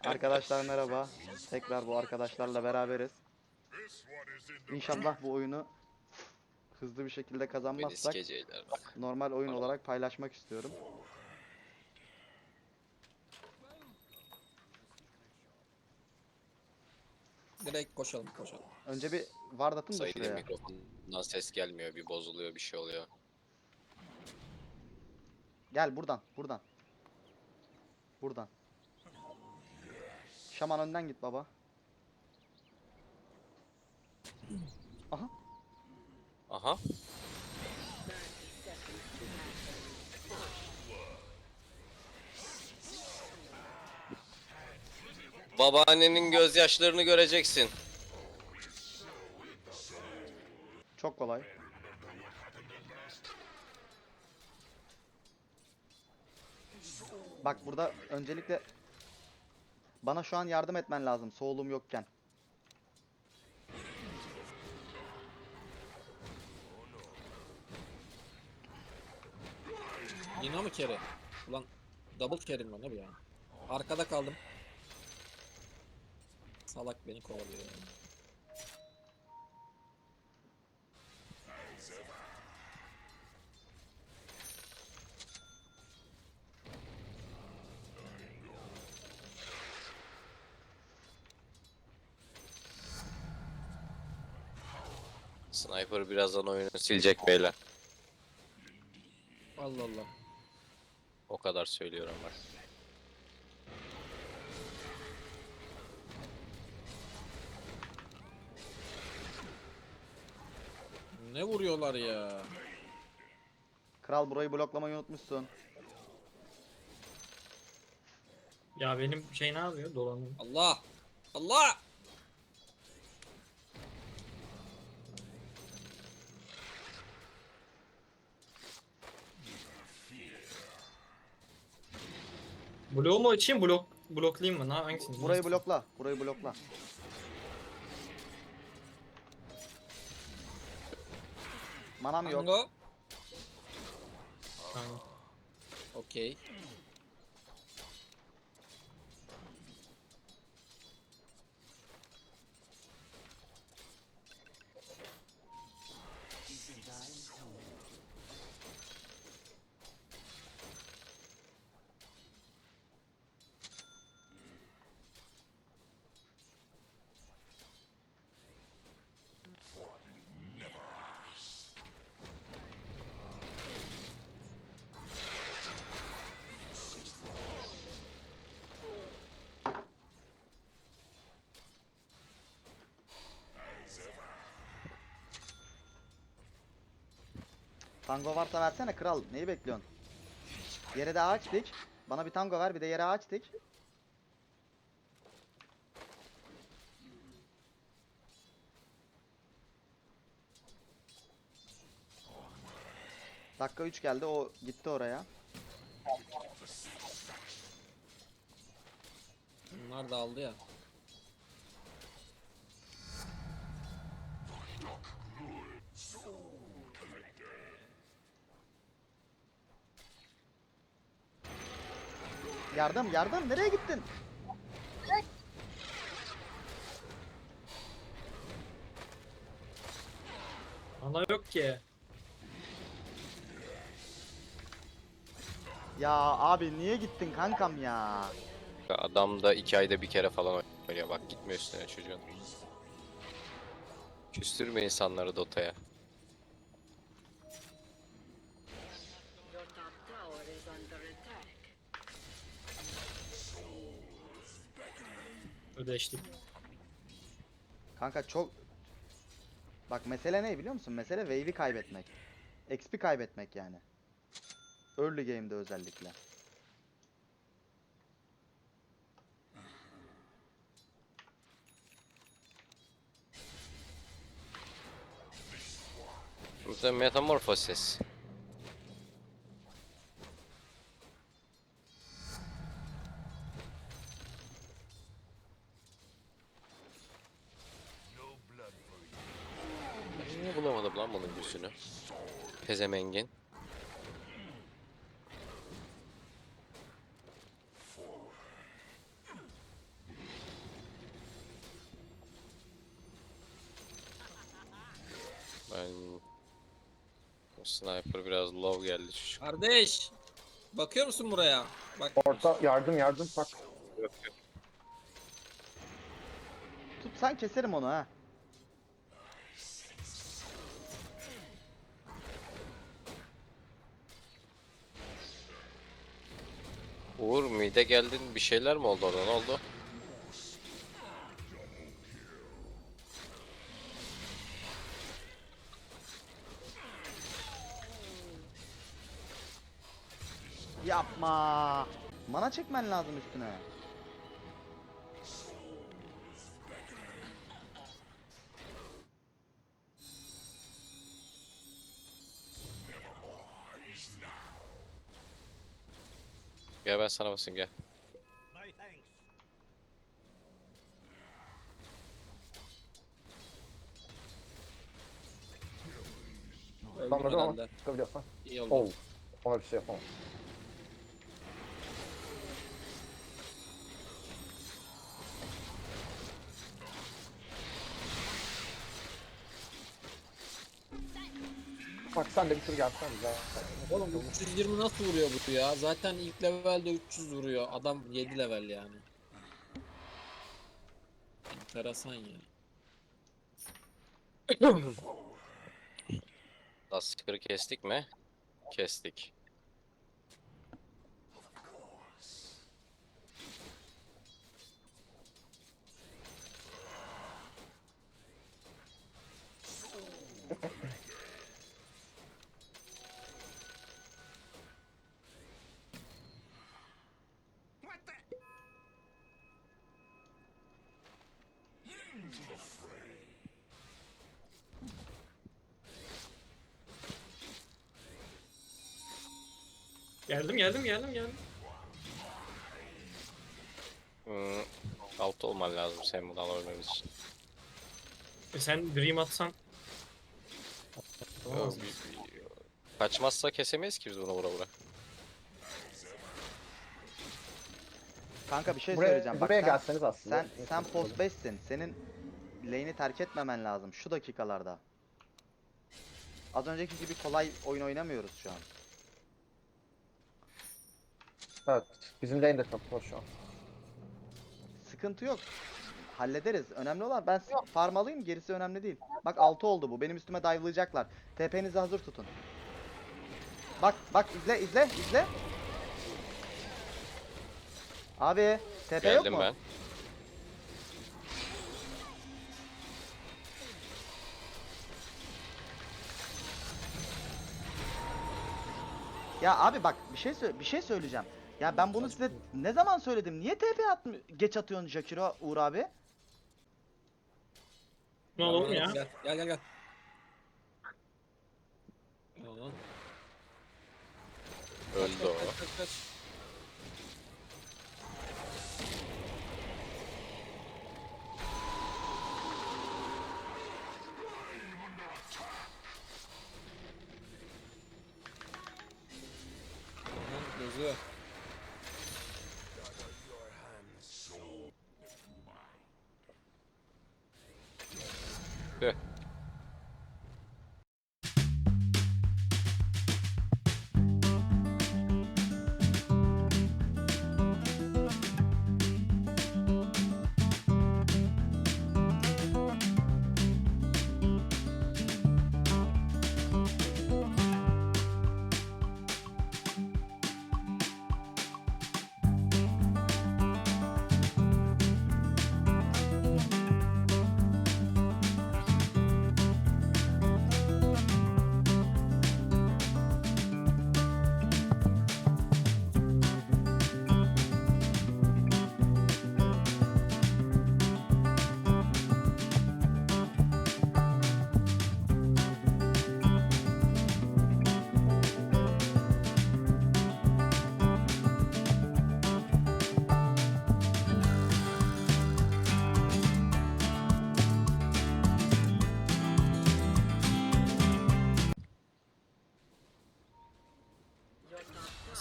Arkadaşlar merhaba. Tekrar bu arkadaşlarla beraberiz. İnşallah bu oyunu hızlı bir şekilde kazanmazsak normal oyun olarak paylaşmak istiyorum. Direkt koşalım koşalım. Önce bir ward atın da Sayıda şuraya. mikrofondan ses gelmiyor. Bir bozuluyor bir şey oluyor. Gel buradan, buradan. Buradan. Şaman önden git baba. Aha. Aha. Babaannenin gözyaşlarını göreceksin. Çok kolay. Bak burada öncelikle bana şu an yardım etmen lazım soğulum yokken. Yine mi kere? Ulan double carry'm var ne bu ya? Arkada kaldım. Salak beni kovalıyor. ya. Sniper birazdan oyunu silecek beyler. Allah Allah. O kadar söylüyorum bak. Ne vuruyorlar ya? Kral burayı bloklamayı unutmuşsun. Ya benim şey ne yapıyor? Dolanıyor. Allah! Allah! Bloğu mu açayım blok bloklayayım mı? Ne hangisini? Burayı blokla. Burayı blokla. Manam yok. Tango. Tamam. Okey. Tango varsa versene kral. Neyi bekliyorsun? Yere de ağaç dik. Bana bir tango ver bir de yere ağaç dik. Dakika 3 geldi o gitti oraya. Bunlar da aldı ya. Yardım yardım nereye gittin? Ana yok ki. Ya abi niye gittin kankam ya? Adam da iki ayda bir kere falan oynuyor. Bak gitmiyor üstüne çocuğun. Küstürme insanları Dota'ya. Ödeştik. Kanka çok... Bak mesele ne biliyor musun? Mesele wave'i kaybetmek. XP kaybetmek yani. Early game'de özellikle. Burada metamorfosis. bunun yüzünü. Pezemengin. Ben... O sniper biraz low geldi şu. Kardeş! Bakıyor musun buraya? Bak. Orta yardım yardım bak. Tutsan keserim onu ha. Geldin bir şeyler mi oldu orada ne oldu? Yapma. Mana çekmen lazım üstüne. Gel ben sana basayım gel. Çıkabiliyorsan. İyi oldu. Oh. Ona bir şey yapamam. Bak sen de bir tur gelsen güzel. Oğlum 320 nasıl vuruyor bu ya? Zaten ilk levelde 300 vuruyor. Adam 7 level yani. Enteresan ya. Lastikleri kestik mi? Kestik. Geldim geldim geldim geldim. Hmm, alt olman lazım sen bunu alabilmemiz için. E sen dream atsan. Yok, bir- bir- Kaçmazsa kesemeyiz ki biz bunu vura vura. Kanka bir şey Buraya, söyleyeceğim. Bak buraya sen, gelseniz aslında. sen, sen post 5'sin. Senin lane'i terk etmemen lazım şu dakikalarda. Az önceki gibi kolay oyun oynamıyoruz şu an. Evet. Bizim lane de çok hoş şu an. Sıkıntı yok. Hallederiz. Önemli olan ben farm alayım gerisi önemli değil. Bak 6 oldu bu. Benim üstüme dive'layacaklar. TP'nizi hazır tutun. Bak bak izle izle izle. Abi TP yok Geldim mu? ben. Ya abi bak bir şey bir şey söyleyeceğim. Ya ben bunu size ne zaman söyledim? Niye TP atmı geç atıyorsun Jakiro Uğur abi? Ne oğlum ya? Gel gel gel. gel. Öldü o. kaç, kaç, kaç.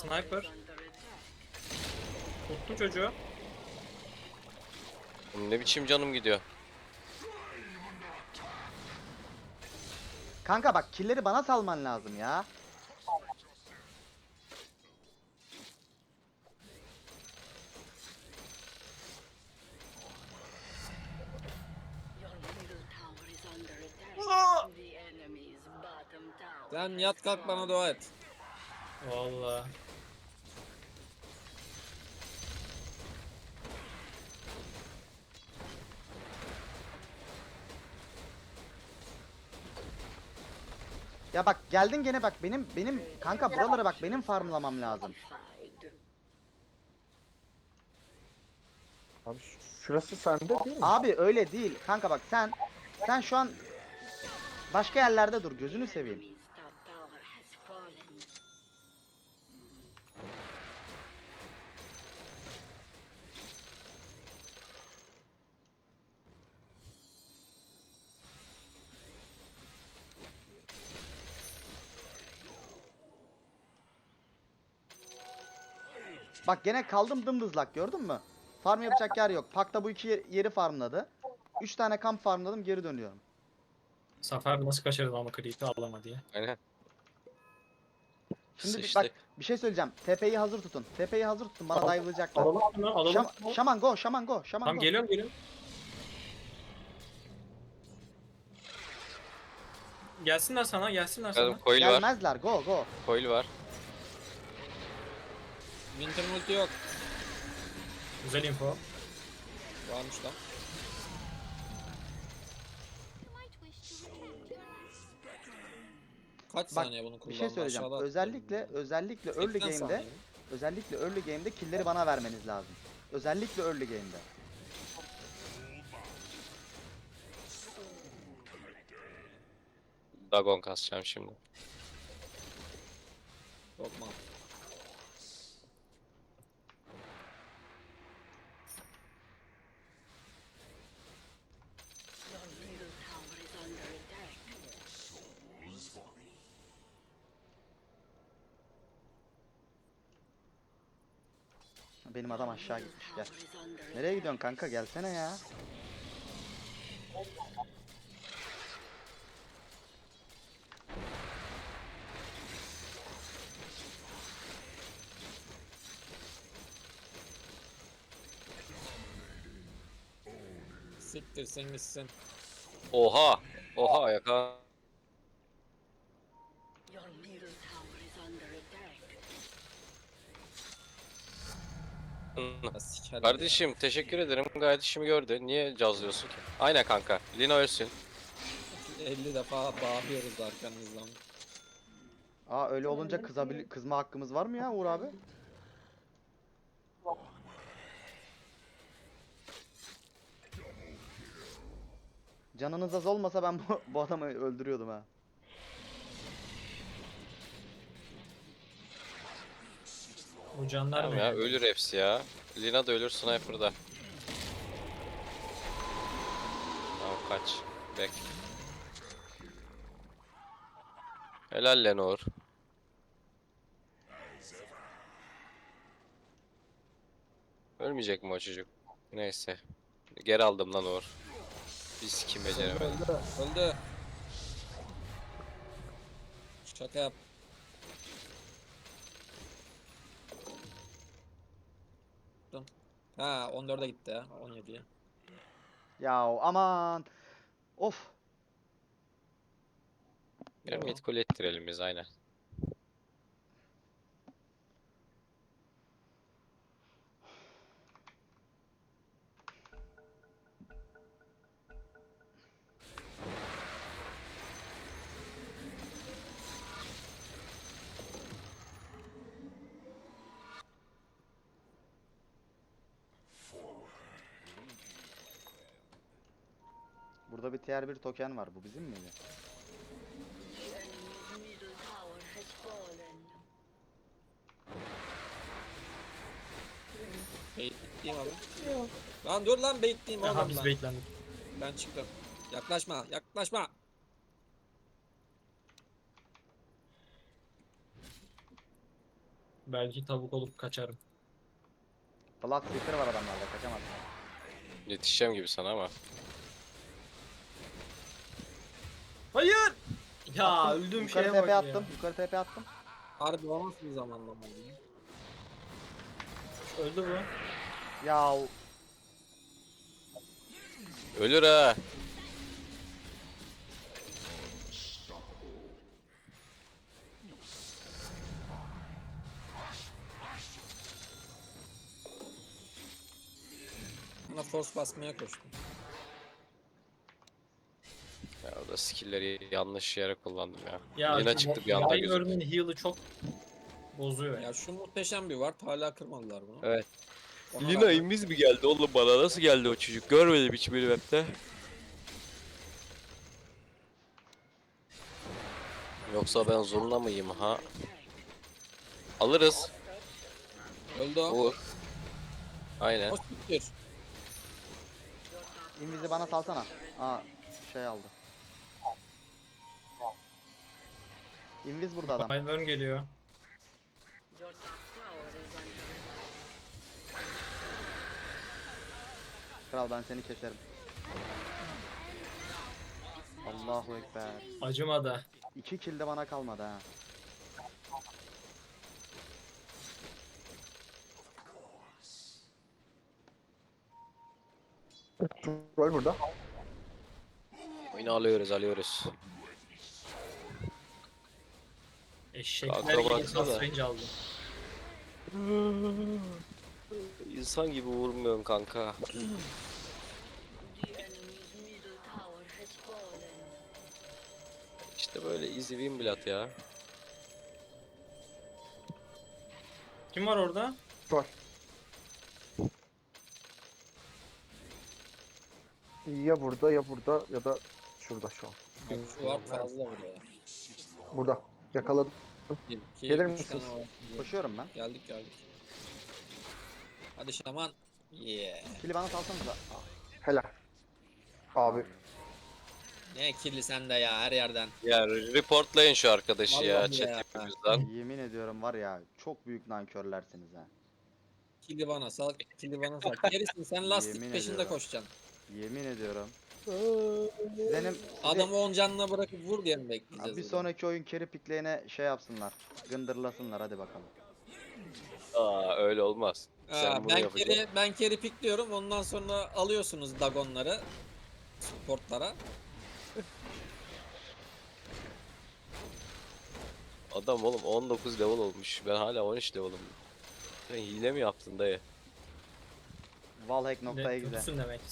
Sniper. Tuttum çocuğu. Ne biçim canım gidiyor. Kanka bak killeri bana salman lazım ya. Sen yat kalk bana dua et. Valla. Ya bak geldin gene bak benim benim kanka buralara bak benim farmlamam lazım. Abi şurası sende değil mi? Abi öyle değil. Kanka bak sen sen şu an başka yerlerde dur gözünü seveyim. Bak gene kaldım dımdızlak gördün mü? Farm yapacak yer yok. Pakta bu iki yer- yeri farmladı. Üç tane kamp farmladım geri dönüyorum. Zafer nasıl kaçırdı ama creep'i alamadı ya. Aynen. Şimdi bir- bak bir şey söyleyeceğim. TP'yi hazır tutun. TP'yi hazır tutun. Bana Tamam. dive'layacaklar. Alalım bunu alalım. Şam- şaman go, şaman go, şaman Tamam go. geliyorum geliyorum. Gelsinler sana gelsinler sana. Bakalım coil var. Gelmezler. Go, go. Coil var. Winter multi yok. Güzel info. Varmış lan. Kaç Bak, saniye bunu kullandı? Bir şey söyleyeceğim. Aşağıda Özellikle özellikle early 80 game'de saniye. özellikle early game'de killleri bana vermeniz lazım. Özellikle early game'de. Dagon kasacağım şimdi. Korkma. Your Benim adam aşağı gitmiş gel. Nereye gidiyorsun kanka? Gelsene ya. Siktir sen gitsin. Oha! Oha yaka. Sikerim Kardeşim teşekkür ederim. Gayet işimi gördü. Niye cazlıyorsun ki? Aynen kanka. Lina ölsün. ya. 50 defa bağırıyoruz arkanızdan. Aa öyle olunca kızabil- kızma hakkımız var mı ya Uğur abi? Canınız az olmasa ben bu, bu adamı öldürüyordum ha. Bu canlar Tamam mı? ya ölür hepsi ya. Lina da ölür sniper da. Tamam kaç. Bek. Helal Lenor. Ölmeyecek mi o çocuk? Neyse. Geri aldım lan Uğur. Biz kim beceremedik. Öldü. Öldü. Şaka yap. Ha 14'e gitti ya. 17'ye. Ya aman. Of. Bir mid kule ettirelim biz aynen. Bir tier 1 token var. Bu bizim miydi? Baitleyeyim abi. Lan dur lan baitleyeyim Aha oğlum biz baitlendik. Ben çıktım. Yaklaşma yaklaşma. Belki tavuk olup kaçarım. Blood Seeker var adamlarda. Kaçamaz. Yetişeceğim gibi sana ama. Hayır! Ya öldüğüm Yukarı şeye bak TP ya. attım. Yukarı TP attım. Harbi o nasıl bir zamanlama oldu? Öldü bu. Ya Ölür ha. Buna force basmaya koştum. Ya o da skill'leri yanlış yere kullandım ya. Ya Yine çıktı bir anda gözüm. Wyvern'ın heal'ı çok bozuyor ya. Şu muhteşem bir var. Hala kırmadılar bunu. Evet. Ona Lina imiz mi geldi oğlum bana? Nasıl geldi o çocuk? Görmedim hiç benim map'te. Yoksa ben zoruna mıyım ha? Alırız. Öldü o. Aynen. O siktir. invizi bana salsana. Aa şey aldı. Invis burada adam. Wyvern geliyor. Kral ben seni keserim. Allahu ekber. Acımadı. İki kill de bana kalmadı ha. Troll burada. Oyunu alıyoruz alıyoruz. Eşekler Kanka gibi baksana. Last Range aldı. İnsan gibi vurmuyorsun kanka. İşte böyle easy win bilat ya. Kim var orada? Troll. Ya burada ya burada ya da şurada şu an. Şu var fazla buraya. Burada. Yakaladım. Bir, iki, Gelir üç misiniz? tane var. Koşuyorum ben. Geldik geldik. Hadi şaman. Yeah. Kill'i bana salsanıza. Helal. Abi Ne kirli sen de ya her yerden. Ya reportlayın şu arkadaşı ya Vallahi ya. chatimizden. Yemin ediyorum var ya çok büyük nankörlersiniz ha. Kirli bana sal, kirli bana sal. Gerisin sen lastik Yemin peşinde ediyorum. koşacaksın. Yemin ediyorum. Benim Adamı on canına bırakıp vur diye mi bekleyeceğiz? bir sonraki oyun carry pikleyene şey yapsınlar. Gındırlasınlar hadi bakalım. Aa öyle olmaz. Sen Aa, bunu ben yapacaksın. keri, ben keri pikliyorum ondan sonra alıyorsunuz dagonları. Sportlara. Adam oğlum 19 level olmuş. Ben hala 13 level'ım. Sen hile mi yaptın dayı? Wallhack.exe Ne, kötüsün demek ki.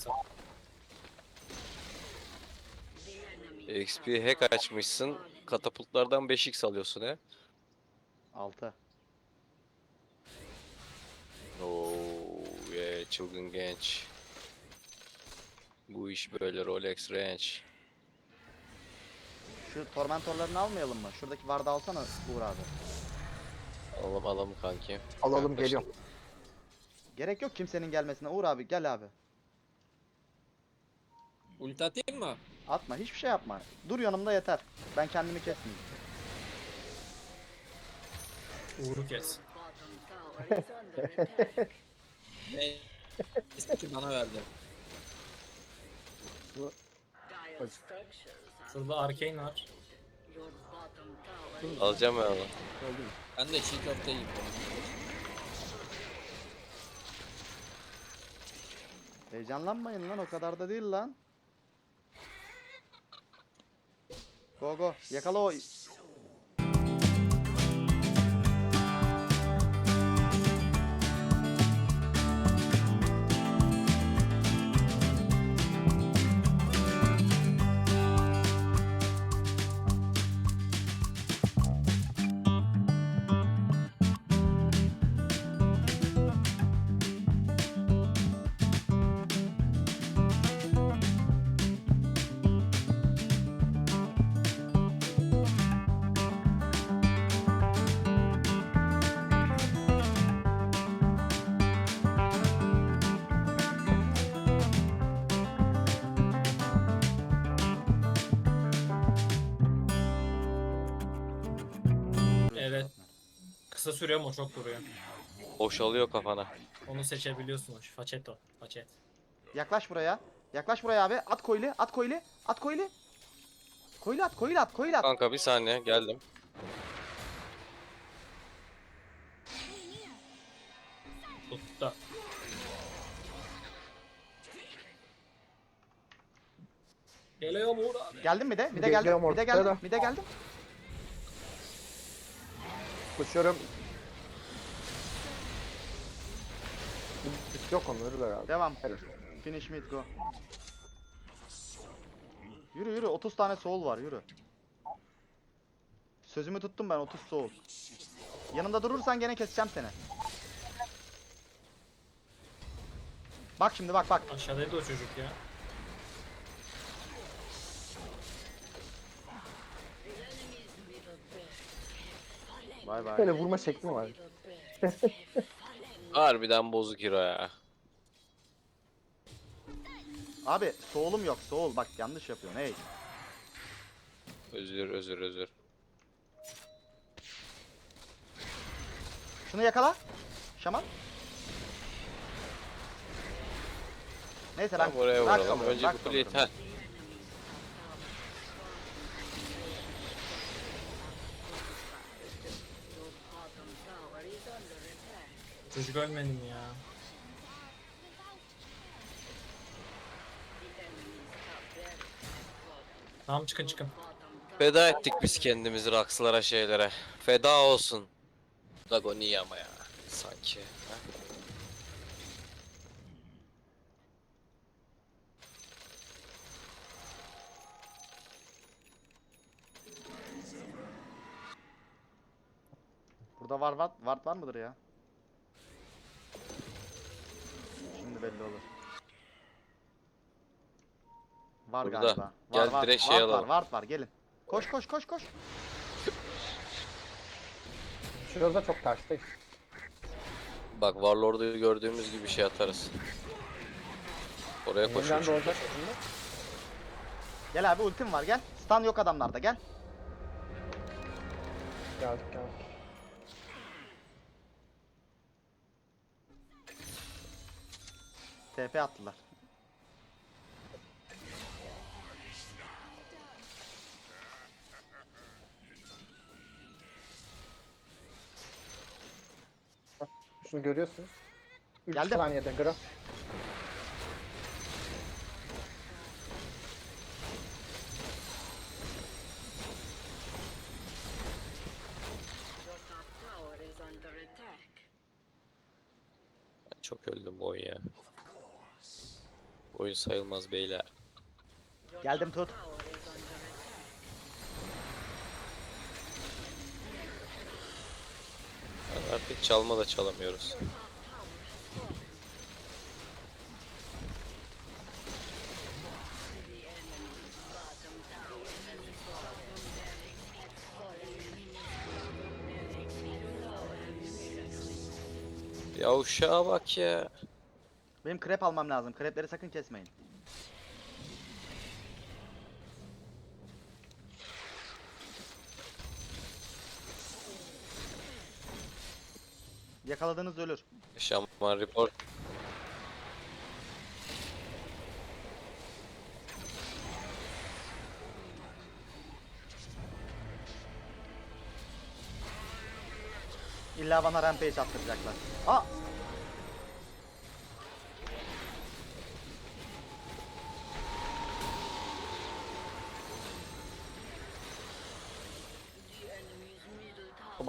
XP hack açmışsın. Katapultlardan 5x alıyorsun he. 6. Oo, yeah, çılgın genç. Bu iş böyle Rolex Range. Şu tormentorlarını almayalım mı? Şuradaki vardı alsana Uğur abi. Alalım alalım kanki. alalım Yaklaştım. geliyorum. Gerek yok kimsenin gelmesine. Uğur abi gel abi. Ulti atayım mı? Atma hiçbir şey yapma. Dur yanımda yeter. Ben kendimi kesmeyeyim. Uğur'u kes. bottom tower is under attack. Ne? ki bana verdi. Are Şurada Arcane var. Alacağım ben onu. Ben de çiğ köfte yiyeyim. Heyecanlanmayın lan o kadar da değil lan. Go go. Yakala o Kısa sürüyor ama çok vuruyor. Boşalıyor kafana. Onu seçebiliyorsun. o, Façeto. Façet. Yaklaş buraya. Yaklaş buraya abi. At koyli, at koyli, at koyli. Koyul at, koyul at, koyul at. Kanka bir saniye geldim. Tutta. Geliyor mu abi? Geldim mi de? Bir de Geliyorum geldim. Bir de ortaya geldim. da. Bir de geldim. Koşuyorum. Yok onları da herhalde. Devam. Finish mid go. Yürü yürü 30 tane soul var yürü. Sözümü tuttum ben 30 soul. Yanımda durursan gene keseceğim seni. Bak şimdi bak bak. Aşağıdaydı o çocuk ya. Bay bay. Böyle vurma şekli var. Harbiden bozuk hero ya. Abi soul'um yok soul bak yanlış yapıyorsun hey. Özür özür özür. Şunu yakala. Şaman. Neyse ben Tamam oraya bırak vuralım. kalıyorum, Önce bir kuleyi... Heh. Çocuk ölmedi mi ya? Tamam çıkın çıkın. Feda ettik biz kendimizi Raks'lara şeylere. Feda olsun. Dagoni ama ya. Sanki. ha? Burada var var var var mıdır ya? Şimdi belli olur. Var Burada. galiba. Var, Gel var. direkt şey Ward var, alalım. Ward var gelin. Koş koş koş koş. Şurada çok tersteyiz. Bak Warlord'u gördüğümüz gibi şey atarız. Oraya koşuyor. çünkü. doğacak şimdi. Gel abi ultim var gel. Stun yok adamlarda gel. Geldik geldik. TP attılar. Şunu görüyorsunuz. 3 Geldim. saniyede gra. Your top tower is under attack. Ben Çok öldüm bu oyun ya. Oyun sayılmaz beyler. Geldim tut. Yani artık çalma da çalamıyoruz. Ya uşağa bak ya. Benim krep almam lazım. Krepleri sakın kesmeyin. Yakaladığınız ölür. Şaman report. İlla bana rampage attıracaklar. Aa!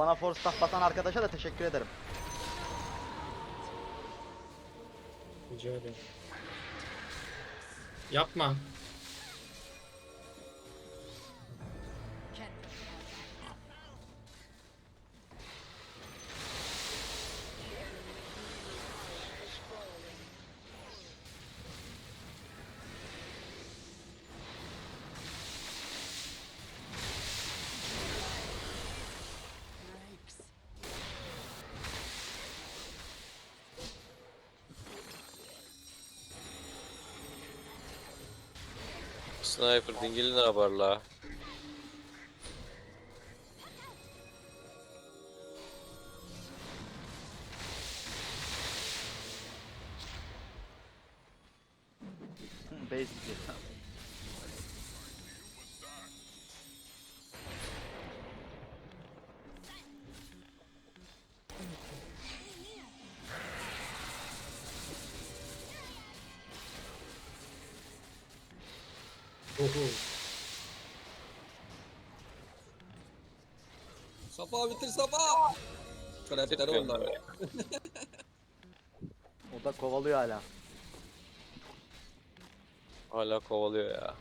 Bana force staff batan arkadaşa da teşekkür ederim. Rica ederim. Yapma. Sniper dingili ne yapar la? Safa bitir Safa. Trapler Bitirmiyorum onlar. O da kovalıyor hala. Hala kovalıyor ya.